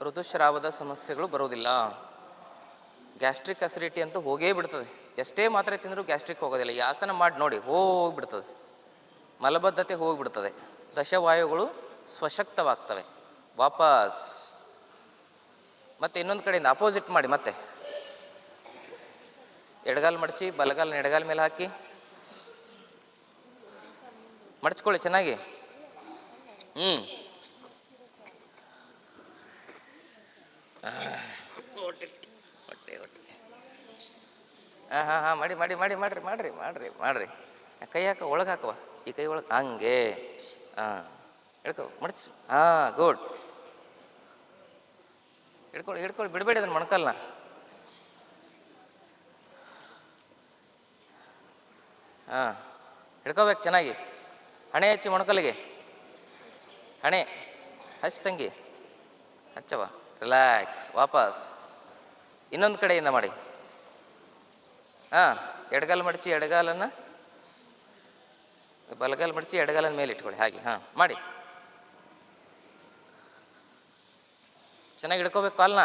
ಋತುಸ್ರಾವದ ಸಮಸ್ಯೆಗಳು ಬರೋದಿಲ್ಲ ಗ್ಯಾಸ್ಟ್ರಿಕ್ ಅಸಿಡಿಟಿ ಅಂತೂ ಹೋಗೇ ಬಿಡ್ತದೆ. ಎಷ್ಟೇ ಮಾತ್ರೆ ತಿಂದರೂ ಗ್ಯಾಸ್ಟ್ರಿಕ್ ಹೋಗೋದಿಲ್ಲ. ಯಾಸನ ಮಾಡಿ ನೋಡಿ, ಹೋಗಿಬಿಡ್ತದೆ. ಮಲಬದ್ಧತೆ ಹೋಗಿಬಿಡ್ತದೆ. ದಶವಾಯುಗಳು ಸ್ವಶಕ್ತವಾಗ್ತವೆ. ವಾಪಸ್. ಮತ್ತು ಇನ್ನೊಂದು ಕಡೆಯಿಂದ ಅಪೋಸಿಟ್ ಮಾಡಿ ಮತ್ತೆ. ಎಡಗಾಲು ಮಡಚಿ, ಬಲಗಾಲ ಎಡಗಾಲ ಮೇಲೆ ಹಾಕಿ. ಮಡಚ್ಕೊಳ್ಳಿ ಚೆನ್ನಾಗಿ. ಹ್ಞೂ ಹಾಂ ಹಾಂ ಹಾಂ, ಮಾಡಿ ಮಾಡಿ ಮಾಡಿ, ಮಾಡಿರಿ ಮಾಡಿರಿ ಮಾಡಿರಿ ಮಾಡಿರಿ. ಕೈ ಹಾಕ, ಒಳಗೆ ಹಾಕುವ. ಈ ಕೈ ಒಳಗೆ, ಹಂಗೆ. ಹಾಂ, ಹಿಡ್ಕೊ, ಮಡಚಿ. ಹಾಂ ಗುಡ್ ಹಿಡ್ಕೊಳ್ಳಿ ಹಿಡ್ಕೊಳ್ಳಿ ಬಿಡಬೇಡಿ ಅದನ್ನು ಮೊಣಕಲ್ನ. ಹಾಂ, ಹಿಡ್ಕೋಬೇಕು ಚೆನ್ನಾಗಿ. ಹಣೆ ಹಚ್ಚಿ ಮೊಣಕಲ್ಲಿಗೆ. ಹಣೆ, ಹಚ್ಚಿ ತಂಗಿ. ಹಚ್ಚವ ರಿಲ್ಯಾಕ್ಸ್, ವಾಪಸ್. ಇನ್ನೊಂದು ಕಡೆಯಿಂದ ಮಾಡಿ. ಹಾಂ, ಎಡಗಾಲು ಮಡಚಿ, ಎಡಗಾಲನ್ನು, ಬಲಗಾಲು ಮಡಚಿ, ಎಡಗಾಲನ ಮೇಲೆ ಇಟ್ಕೊಳ್ಳಿ, ಹಾಗೆ, ಹಾಂ, ಮಾಡಿ. ಚೆನ್ನಾಗಿ ಇಡ್ಕೋಬೇಕು ಕಾಲ್ನ?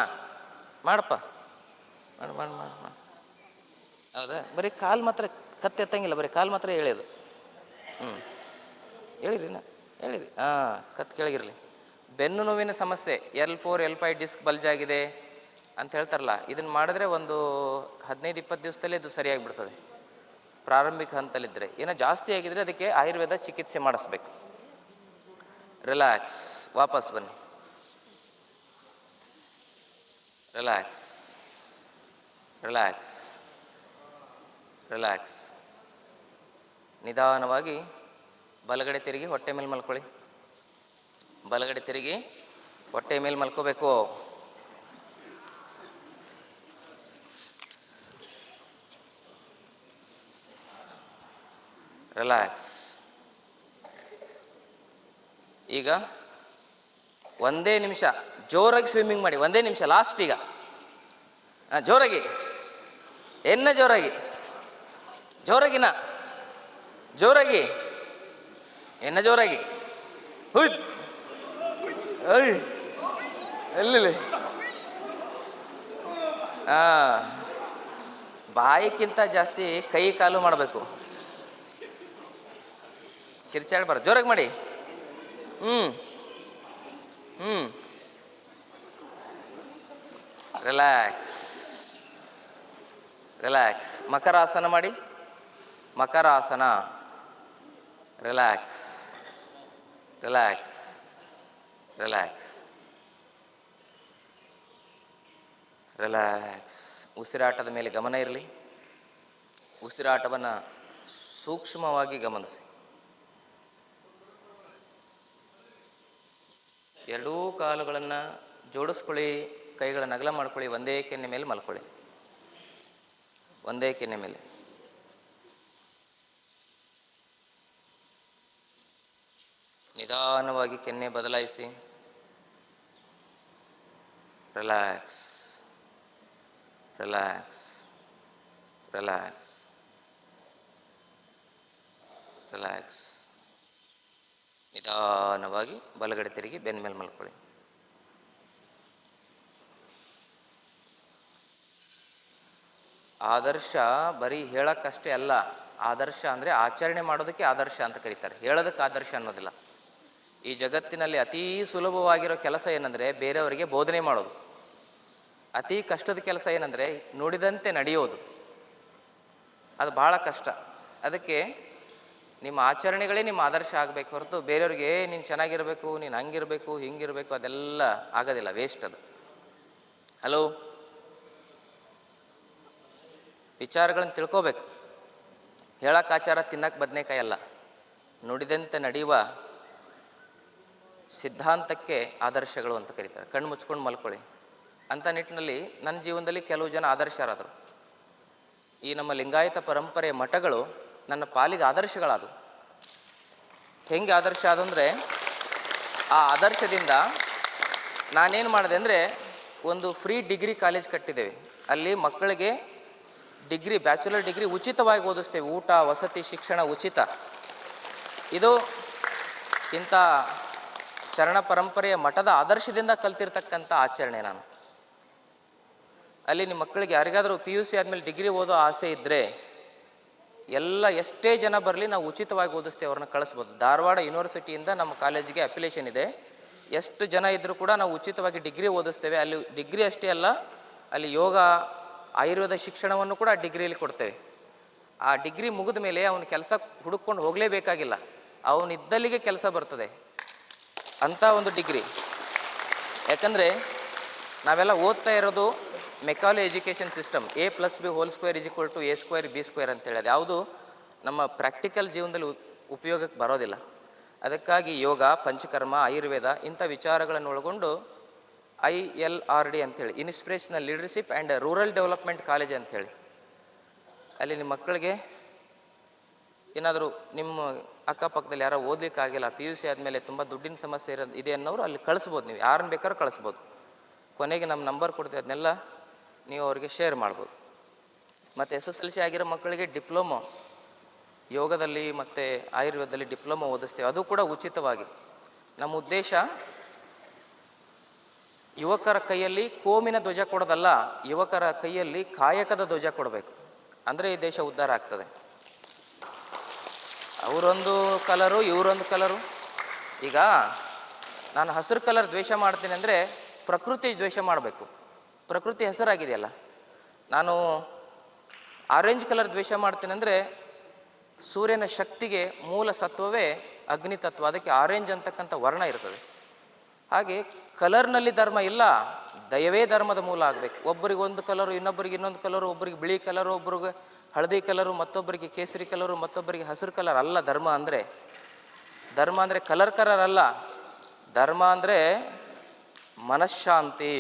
ಮಾಡಪ್ಪ. ಮಾಡು ಮಾಡು ಮಾಡು ಹೌದಾ? ಬರೀ ಕಾಲು ಮಾತ್ರ ಕತ್ತೆ ಎತ್ತಂಗಿಲ್ಲ, ಬರೀ ಕಾಲು ಮಾತ್ರ ಎಳೆಯೋದು. ಹ್ಞೂ ಹೇಳಿರಿ ನಾ ಹೇಳಿರಿ ಹಾಂ ಕತ್ ಕೆಳಗಿರಲಿ. ಬೆನ್ನು ನೋವಿನ ಸಮಸ್ಯೆ, L four, L five disc bulge ಆಗಿದೆ ಅಂತ ಹೇಳ್ತಾರಲ್ಲ ಇದನ್ನು ಮಾಡಿದ್ರೆ ಒಂದು ಹದಿನೈದು, ಇಪ್ಪತ್ತು ದಿವಸದಲ್ಲೇ ಇದು ಸರಿಯಾಗಿ ಬಿಡ್ತದೆ ಪ್ರಾರಂಭಿಕ ಹಂತದಲ್ಲಿದ್ದರೆ ಏನೋ ಜಾಸ್ತಿ ಆಗಿದ್ರೆ ಅದಕ್ಕೆ ಆಯುರ್ವೇದ ಚಿಕಿತ್ಸೆ ಮಾಡಿಸ್ಬೇಕು. ರಿಲ್ಯಾಕ್ಸ್ ವಾಪಸ್ ಬನ್ನಿ. ರಿಲ್ಯಾಕ್ಸ್ ರಿಲ್ಯಾಕ್ಸ್ ರಿಲ್ಯಾಕ್ಸ್ ನಿಧಾನವಾಗಿ ಬಲಗಡೆ ತಿರುಗಿ ಹೊಟ್ಟೆ ಮೇಲೆ ಮಲ್ಕೊಳ್ಳಿ. ಬಲಗಡೆ ತಿರುಗಿ ಹೊಟ್ಟೆ ಮೇಲೆ ಮಲ್ಕೋಬೇಕು. ರಿಲ್ಯಾಕ್ಸ್ ಈಗ ಒಂದೇ ನಿಮಿಷ, ಜೋರಾಗಿ ಸ್ವಿಮ್ಮಿಂಗ್ ಮಾಡಿ, ಒಂದೇ ನಿಮಿಷ ಲಾಸ್ಟ್ ಈಗ. ಹಾಂ, ಜೋರಾಗಿ. ಎನ್ನ ಜೋರಾಗಿ? ಜೋರಾಗಿನ? ಜೋರಾಗಿ. ಎನ್ನ ಜೋರಾಗಿ? ಹುಯ್ ಅಯ್ ಎಲ್ಲಿ ಹಾಂ. ಬಾಯಿಕ್ಕಿಂತ ಜಾಸ್ತಿ ಕೈ ಕಾಲು ಮಾಡಬೇಕು. ಕಿರ್ಚಾಡ್ಬಾರ್ದು ಜೋರಾಗಿ ಮಾಡಿ. ಹ್ಞೂ ಹ್ಞೂ ರಿಲ್ಯಾಕ್ಸ್ ರಿಲ್ಯಾಕ್ಸ್ ಮಕರಾಸನ ಮಾಡಿ. ಮಕರಾಸನ. ರಿಲ್ಯಾಕ್ಸ್ ರಿಲ್ಯಾಕ್ಸ್ ರಿಲ್ಯಾಕ್ಸ್ ರಿಲ್ಯಾಕ್ಸ್ ಉಸಿರಾಟದ ಮೇಲೆ ಗಮನ ಇರಲಿ. ಉಸಿರಾಟವನ್ನು ಸೂಕ್ಷ್ಮವಾಗಿ ಗಮನಿಸಿ. ಎರಡೂ ಕಾಲುಗಳನ್ನು ಜೋಡಿಸ್ಕೊಳ್ಳಿ ಕೈಗಳನ್ನು ಅಗಲ ಮಾಡ್ಕೊಳ್ಳಿ, ಒಂದೇ ಕೆನ್ನೆ ಮೇಲೆ ಮಲ್ಕೊಳ್ಳಿ. ಒಂದೇ ಕೆನ್ನೆ ಮೇಲೆ. ನಿಧಾನವಾಗಿ ಕೆನ್ನೆ ಬದಲಾಯಿಸಿ. ರಿಲ್ಯಾಕ್ಸ್. ರಿಲ್ಯಾಕ್ಸ್. ರಿಲ್ಯಾಕ್ಸ್. ರಿಲ್ಯಾಕ್ಸ್. ನಿಧಾನವಾಗಿ ಬಲಗಡೆ ತಿರುಗಿ ಬೆನ್ನ ಮೇಲೆ ಮಲ್ಕೊಳ್ಳಿ. ಆದರ್ಶ ಬರೀ ಹೇಳೋಕ್ಕಷ್ಟೇ ಅಲ್ಲ, ಆದರ್ಶ ಅಂದರೆ ಆಚರಣೆ ಮಾಡೋದಕ್ಕೆ ಆದರ್ಶ ಅಂತ ಕರೀತಾರೆ. ಹೇಳೋದಕ್ಕೆ ಆದರ್ಶ ಅನ್ನೋದಿಲ್ಲ. ಈ ಜಗತ್ತಿನಲ್ಲಿ ಅತೀ ಸುಲಭವಾಗಿರೋ ಕೆಲಸ ಏನಂದರೆ ಬೇರೆಯವರಿಗೆ ಬೋಧನೆ ಮಾಡೋದು. ಅತೀ ಕಷ್ಟದ ಕೆಲಸ ಏನಂದರೆ ನುಡಿದಂತೆ ನಡೆಯೋದು. ಅದು ಭಾಳ ಕಷ್ಟ. ಅದಕ್ಕೆ ನಿಮ್ಮ ಆಚರಣೆಗಳೇ ನಿಮ್ಮ ಆದರ್ಶ ಆಗಬೇಕು ಹೊರತು ಬೇರೆಯವ್ರಿಗೆ ನೀನು ಚೆನ್ನಾಗಿರಬೇಕು, ನೀನು ಹಂಗಿರಬೇಕು, ಹಿಂಗಿರಬೇಕು, ಅದೆಲ್ಲ ಆಗೋದಿಲ್ಲ ವೇಸ್ಟ್ ಅದು. ಹಲೋ ವಿಚಾರಗಳನ್ನು ತಿಳ್ಕೋಬೇಕು. ಹೇಳಕ್ಕೆ ಆಚಾರ ತಿನ್ನಕ್ಕೆ ಬದನೇಕಾಯಿ ಅಲ್ಲ. ನುಡಿದಂತೆ ನಡೆಯುವ ಸಿದ್ಧಾಂತಕ್ಕೆ ಆದರ್ಶಗಳು ಅಂತ ಕರೀತಾರೆ. ಕಣ್ಣು ಮುಚ್ಕೊಂಡು ಮಲ್ಕೊಳ್ಳಿ. ಅಂಥ ನಿಟ್ಟಿನಲ್ಲಿ ನನ್ನ ಜೀವನದಲ್ಲಿ ಕೆಲವು ಜನ ಆದರ್ಶರಾದರು. ಈ ನಮ್ಮ ಲಿಂಗಾಯತ ಪರಂಪರೆಯ ಮಠಗಳು ನನ್ನ ಪಾಲಿಗೆ ಆದರ್ಶಗಳಾದವು. ಹೆಂಗೆ ಆದರ್ಶ ಆದಂದರೆ ಆ ಆದರ್ಶದಿಂದ ನಾನೇನು ಮಾಡಿದೆ ಅಂದರೆ, ಒಂದು ಫ್ರೀ ಡಿಗ್ರಿ ಕಾಲೇಜ್ ಕಟ್ಟಿದ್ದೇವೆ. ಅಲ್ಲಿ ಮಕ್ಕಳಿಗೆ ಡಿಗ್ರಿ ಬ್ಯಾಚುಲರ್ ಡಿಗ್ರಿ ಉಚಿತವಾಗಿ ಓದಿಸ್ತೇವೆ. ಊಟ, ವಸತಿ, ಶಿಕ್ಷಣ ಉಚಿತ. ಇದು ಇಂಥ ಶರಣ ಪರಂಪರೆಯ ಮಠದ ಆದರ್ಶದಿಂದ ಕಲ್ತಿರ್ತಕ್ಕಂಥ ಆಚರಣೆ ನಾನು. ಅಲ್ಲಿ ನಿಮ್ಮ ಮಕ್ಕಳಿಗೆ ಯಾರಿಗಾದರೂ ಪಿ ಯು ಸಿ ಆದಮೇಲೆ ಡಿಗ್ರಿ ಓದೋ ಆಸೆ ಇದ್ದರೆ ಎಲ್ಲ ಎಷ್ಟೇ ಜನ ಬರಲಿ ನಾವು ಉಚಿತವಾಗಿ ಓದಿಸ್ತೇವೆ, ಅವ್ರನ್ನ ಕಳಿಸ್ಬೋದು. ಧಾರವಾಡ ಯೂನಿವರ್ಸಿಟಿಯಿಂದ ನಮ್ಮ ಕಾಲೇಜಿಗೆ ಅಪ್ಲಿಕೇಶನ್ ಇದೆ. ಎಷ್ಟು ಜನ ಇದ್ದರೂ ಕೂಡ ನಾವು ಉಚಿತವಾಗಿ ಡಿಗ್ರಿ ಓದಿಸ್ತೇವೆ. ಅಲ್ಲಿ ಡಿಗ್ರಿ ಅಷ್ಟೇ ಅಲ್ಲ, ಅಲ್ಲಿ ಯೋಗ, ಆಯುರ್ವೇದ ಶಿಕ್ಷಣವನ್ನು ಕೂಡ ಡಿಗ್ರಿಯಲ್ಲಿ ಕೊಡ್ತೇವೆ. ಆ ಡಿಗ್ರಿ ಮುಗಿದ ಮೇಲೆ ಅವನ ಕೆಲಸ ಹುಡುಕೊಂಡು ಹೋಗಲೇಬೇಕಾಗಿಲ್ಲ. ಅವನಿದ್ದಲ್ಲಿಗೆ ಕೆಲಸ ಬರ್ತದೆ. ಅಂಥ ಒಂದು ಡಿಗ್ರಿ. ಯಾಕಂದರೆ ನಾವೆಲ್ಲ ಓದ್ತಾ ಇರೋದು Macaulay education system, A plus B whole square is equal to A square, B square ಅಂತೇಳಿ ಅದು ಯಾವುದು ನಮ್ಮ ಪ್ರಾಕ್ಟಿಕಲ್ ಜೀವನದಲ್ಲಿ ಉಪಯೋಗಕ್ಕೆ ಬರೋದಿಲ್ಲ. ಅದಕ್ಕಾಗಿ ಯೋಗ, ಪಂಚಕರ್ಮ, ಆಯುರ್ವೇದ ಇಂಥ ವಿಚಾರಗಳನ್ನು ಒಳಗೊಂಡು ಐ ಎಲ್ ಆರ್ ಡಿ ಅಂತೇಳಿ inspirational leadership and rural development college ಅಂಥೇಳಿ ಅಲ್ಲಿ ನಿಮ್ಮ ಮಕ್ಕಳಿಗೆ ಏನಾದರೂ ನಿಮ್ಮ ಅಕ್ಕಪಕ್ಕದಲ್ಲಿ ಯಾರೋ ಓದಲಿಕ್ಕಾಗಿಲ್ಲ, ಪಿ ಯು ಸಿ ಆದಮೇಲೆ ತುಂಬ ದುಡ್ಡಿನ ಸಮಸ್ಯೆ ಇರೋದು ಇದೆ ಅನ್ನೋರು ಅಲ್ಲಿ ಕಳಿಸ್ಬೋದು ನೀವು. ಯಾರನ್ನ ಬೇಕಾದ್ರೂ ಕಳಿಸ್ಬೋದು. ಕೊನೆಗೆ ನಮ್ಮ ನಂಬರ್ ಕೊಡ್ತೀವಿ, ಅದನ್ನೆಲ್ಲ ನೀವು ಅವರಿಗೆ ಶೇರ್ ಮಾಡ್ಬೋದು. ಮತ್ತು ಎಸ್ ಎಸ್ ಎಲ್ ಸಿ ಆಗಿರೋ ಮಕ್ಕಳಿಗೆ ಡಿಪ್ಲೊಮೊ ಯೋಗದಲ್ಲಿ ಮತ್ತು ಆಯುರ್ವೇದದಲ್ಲಿ ಡಿಪ್ಲೊಮೊ ಓದಿಸ್ತೇವೆ. ಅದು ಕೂಡ ಉಚಿತವಾಗಿ. ನಮ್ಮ ಉದ್ದೇಶ, ಯುವಕರ ಕೈಯಲ್ಲಿ ಕೋಮಿನ ಧ್ವಜ ಕೊಡೋದಲ್ಲ, ಯುವಕರ ಕೈಯಲ್ಲಿ ಕಾಯಕದ ಧ್ವಜ ಕೊಡಬೇಕು. ಅಂದರೆ ಈ ದೇಶ ಉದ್ಧಾರ ಆಗ್ತದೆ. ಅವರೊಂದು ಕಲರು, ಇವರೊಂದು ಕಲರು. ಈಗ ನಾನು ಹಸಿರು ಕಲರ್ ದ್ವೇಷ ಮಾಡ್ತೀನಿ ಅಂದರೆ ಪ್ರಕೃತಿ ದ್ವೇಷ ಮಾಡಬೇಕು. ಪ್ರಕೃತಿ ಹೆಸರಾಗಿದೆಯಲ್ಲ. ನಾನು ಆರೆಂಜ್ ಕಲರ್ ದ್ವೇಷ ಮಾಡ್ತೀನಿ ಅಂದರೆ ಸೂರ್ಯನ ಶಕ್ತಿಗೆ ಮೂಲ ಸತ್ವವೇ ಅಗ್ನಿ ತತ್ವ. ಅದಕ್ಕೆ ಆರೆಂಜ್ ಅಂತಕ್ಕಂಥ ವರ್ಣ ಇರ್ತದೆ. ಹಾಗೆ ಕಲರ್ನಲ್ಲಿ ಧರ್ಮ ಇಲ್ಲ, ದಯವೇ ಧರ್ಮದ ಮೂಲ ಆಗಬೇಕು. ಒಬ್ಬರಿಗೆ ಒಂದು ಕಲರು ಇನ್ನೊಬ್ಬರಿಗೆ ಇನ್ನೊಂದು ಕಲರು ಒಬ್ಬರಿಗೆ ಬಿಳಿ ಕಲರು ಒಬ್ಬರಿಗೆ ಹಳದಿ ಕಲರು ಮತ್ತೊಬ್ಬರಿಗೆ ಕೇಸರಿ ಕಲರು ಮತ್ತೊಬ್ಬರಿಗೆ ಹಸಿರು ಕಲರ್ ಅಲ್ಲ ಧರ್ಮ ಅಂದರೆ. ಧರ್ಮ ಅಂದರೆ ಕಲರ್ ಕಲರ್ ಅಲ್ಲ ಧರ್ಮ ಅಂದರೆ ಮನಃಶಾಂತಿ.